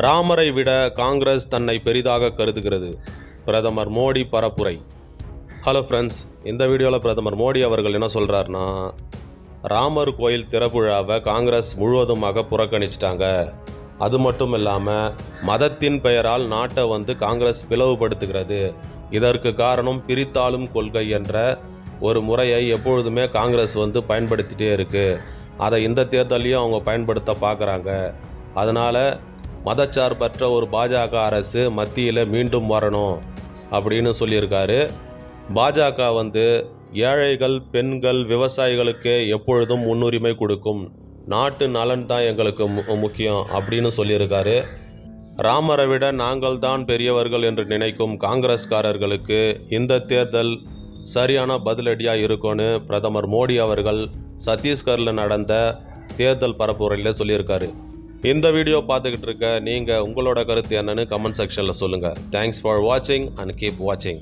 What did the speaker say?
ராமரை விட காங்கிரஸ் தன்னை பெரிதாக கருதுகிறது. பிரதமர் மோடி பரப்புரை. ஹலோ ஃப்ரெண்ட்ஸ் இந்த வீடியோவில் பிரதமர் மோடி அவர்கள் என்ன சொல்கிறாருன்னா ராமர் கோயில் திறப்புழாவை காங்கிரஸ் முழுவதுமாக புறக்கணிச்சிட்டாங்க. அது மட்டும் இல்லாமல் மதத்தின் பெயரால் நாட்டை வந்து காங்கிரஸ் பிளவுபடுத்துகிறது. இதற்கு காரணம் பிரித்தாளும் கொள்கை என்ற ஒரு முறையை எப்பொழுதுமே காங்கிரஸ் வந்து பயன்படுத்திட்டே இருக்குது அதை இந்த தேர்தலையும் அவங்க பயன்படுத்த பார்க்குறாங்க. அதனால் மதச்சார்பற்ற ஒரு பாஜக அரசு மத்தியில் மீண்டும் வரணும் அப்படின்னு சொல்லியிருக்காரு. பாஜக வந்து ஏழைகள் பெண்கள் விவசாயிகளுக்கு எப்பொழுதும் முன்னுரிமை கொடுக்கும். நாட்டு நலன் தான் எங்களுக்கு மு- முக்கியம் அப்படின்னு சொல்லியிருக்காரு. ராமரை விட நாங்கள் தான் பெரியவர்கள் என்று நினைக்கும் காங்கிரஸ்காரர்களுக்கு இந்த தேர்தல் சரியான பதிலடியாக இருக்கும்னு பிரதமர் மோடி அவர்கள் சத்தீஸ்கரில் நடந்த தேர்தல் பரப்புரையில் சொல்லியிருக்காரு. இந்த வீடியோ பார்த்துக்கிட்டு இருக்க நீங்கள் உங்களோட கருத்து என்னன்னு கமெண்ட் செக்ஷனில் சொல்லுங்கள் தேங்க்ஸ் ஃபார் வாட்சிங் அண்ட் கீப் வாட்சிங்